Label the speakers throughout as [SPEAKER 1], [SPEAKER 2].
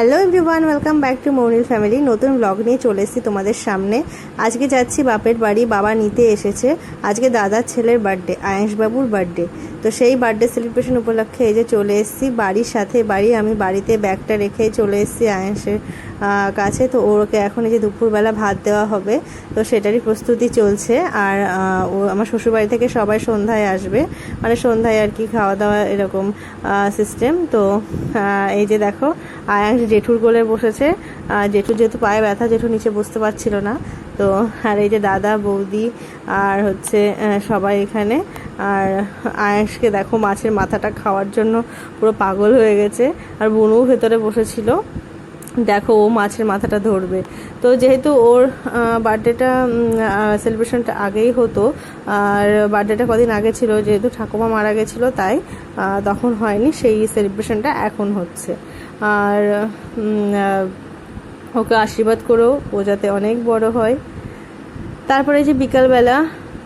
[SPEAKER 1] Hello everyone welcome back to Mounil family নতুন blog নিয়ে চলে এসেছি তোমাদের সামনে। আজকে যাচ্ছি বাপের বাড়ি, বাবা নিতে এসেছে। আজকে দাদার ছেলের বার্থডে আয়েশবাবুর বার্থডে তো সেই বার্থডে সেলিব্রেশন উপলক্ষে এই যে চলে এসেছি বাড়ির সাথে। বাড়ি আমি বাড়িতে ব্যাগটা রেখে চলে এসেছি আয়েশের কাছে, তো ওকে এখন এই যে দুপুরবেলা ভাত দেওয়া হবে, তো সেটারই প্রস্তুতি চলছে। আর ও আমার শ্বশুরবাড়ি থেকে সবাই সন্ধ্যায় আসবে। মানে সন্ধ্যায় আর কি খাওয়া দাওয়া এরকম সিস্টেম তো এই যে দেখো আয়াংশ জেঠুর কোলে বসেছে। জেঠুর যেহেতু পায়ে ব্যথা, জেঠু নিচে বসতে পারছিল না। তো, আর এই যে দাদা, বৌদি, আর হচ্ছে সবাই এখানে। আর আয়াংশকে দেখো, মাছের মাথাটা খাওয়ার জন্য পুরো পাগল হয়ে গেছে। আর বুনুও ভেতরে বসেছিল। দেখো ও মাছের মাথাটা ধরবে। তো যেহেতু ওর বার্থডেটা সেলিব্রেশনটা আগেই হতো, আর বার্থডেটা কদিন আগে ছিল, যেহেতু ঠাকুমা মারা গেছিল, তাই তখন হয়নি, সেই সেলিব্রেশনটা এখন হচ্ছে। আর ওকে আশীর্বাদ করো ও যাতে অনেক বড় হয়। তারপরে যে বিকালবেলা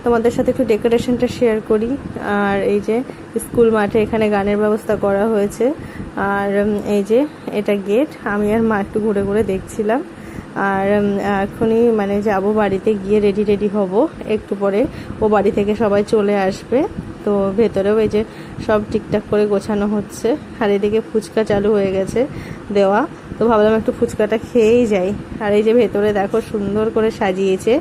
[SPEAKER 1] তোমাদের সাথে একটু ডেকোরেশনটা শেয়ার করি। আর এই যে স্কুল মাঠে এখানে গানের ব্যবস্থা করা হয়েছে। আর এই যে এটা গেট আমি আর মা একটু ঘুরে ঘুরে দেখছিলাম। আর এখনই মানে যাব বাড়িতে গিয়ে রেডি রেডি হব। একটু পরে ও বাড়ি থেকে সবাই চলে আসবে। তো ভেতরেও এই যে সব ঠিকঠাক করে গোছানো হচ্ছে, আর এদিকে ফুচকা চালু হয়ে গেছে দেওয়া। তো ভাবলাম একটু ফুচকাটা খেয়েই যাই। আর এই যে ভেতরে দেখো সুন্দর করে সাজিয়েছে,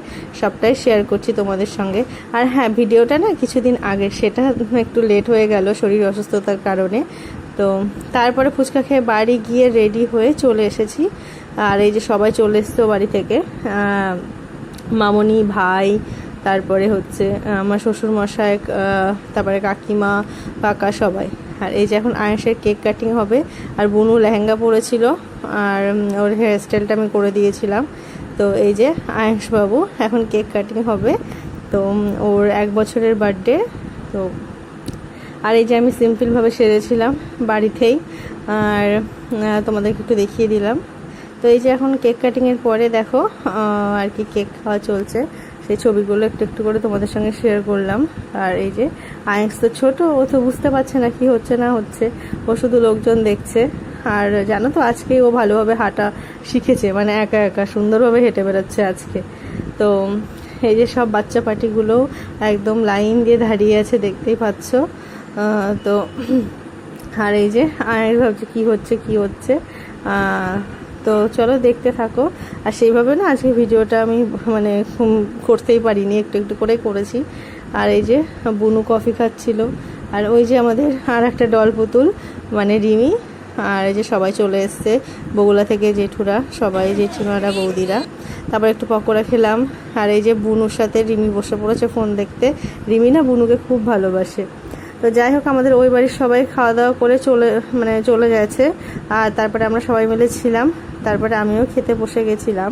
[SPEAKER 1] সবটাই শেয়ার করছি তোমাদের সঙ্গে। আর হ্যাঁ ভিডিওটা না কিছুদিন আগে, সেটা একটু লেট হয়ে গেল শরীর অসুস্থতার কারণে। তো তারপরে ফুচকা খেয়ে বাড়ি গিয়ে রেডি হয়ে চলে এসেছি। আর এই যে সবাই চলে এসছো বাড়ি থেকে মামনি, ভাই তারপরে হচ্ছে আমার শ্বশুর মশাই তারপরে কাকিমা, কাকা সবাই। আর এই যে এখন আয়েসের কেক কাটিং হবে, আর বুনু লেহেঙ্গা পরেছিল, আর ওর হেয়ার স্টাইলটা আমি করে দিয়েছিলাম। তো এই যে বাবু এখন কেক কাটিং হবে। তো ওর এক বছরের বার্থডে তো আর এই যে আমি সিম্পলভাবে সেরেছিলাম বাড়িতেই, আর তোমাদেরকে একটু দেখিয়ে দিলাম। তো এই যে এখন কেক কাটিংয়ের পরে দেখো আর কি কেক খাওয়া চলছে। সেই ছবিগুলো একটু একটু করে তোমাদের সঙ্গে শেয়ার করলাম। আর এই যে আয়েন্স তো ছোটো, ও তো বুঝতে পারছে না কি হচ্ছে না হচ্ছে। ও শুধু লোকজন দেখছে। আর জানো তো, আজকে ও ভালোভাবে হাঁটা শিখেছে মানে একা একা, সুন্দরভাবে হেঁটে বেড়াচ্ছে আজকে। তো এই যে সব বাচ্চা পার্টিগুলোও একদম লাইন দিয়ে দাঁড়িয়ে আছে, দেখতেই পাচ্ছ। তো আর এই যে আমি ভাবছে কী হচ্ছে, কি হচ্ছে। তো চলো দেখতে থাকো। আর সেইভাবে না আজকে ভিডিওটা আমি মানে করতেই পারিনি, একটু একটু করে করেছি। আর এই যে বুনু কফি খাচ্ছিল, আর ওই যে আমাদের আর একটা ডল পুতুল মানে রিমি, আর এই যে সবাই চলে এসছে, বগুলা থেকে জেঠুরা, সবাই জেঠিমারা, বৌদিরা। তারপর একটু পকোড়া খেলাম, আর এই যে বুনুর সাথে রিমি বসে পড়েছে ফোন দেখতে। রিমি না বুনুকে খুব ভালোবাসে। তো যাই হোক, আমাদের ওই বাড়ির সবাই খাওয়া দাওয়া করে চলে মানে চলে গেছে। আর তারপরে আমরা সবাই মিলে ছিলাম। তারপরে আমিও খেতে বসে গেছিলাম।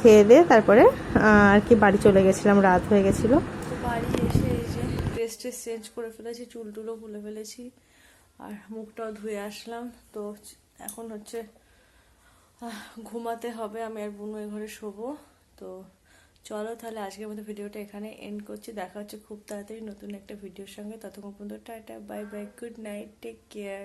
[SPEAKER 1] খেয়ে দিয়ে তারপরে আর কি বাড়ি চলে গেছিলাম, রাত হয়ে গেছিল। বাড়ি এসে এই যে ড্রেস ট্রেস চেঞ্জ করে ফেলেছি, চুল টুলও খুলে ফেলেছি। আর মুখটাও ধুয়ে আসলাম। তো এখন হচ্ছে ঘুমাতে হবে। আমি আর বুনু এই ঘরে শোবো। তো চলো তাহলে আজকের মতো ভিডিওটা এখানে এন্ড করছি। দেখা হচ্ছে খুব তাড়াতাড়ি নতুন একটা ভিডিওর সঙ্গে। ততক্ষণ পর্যন্ত tata bye bye good night take care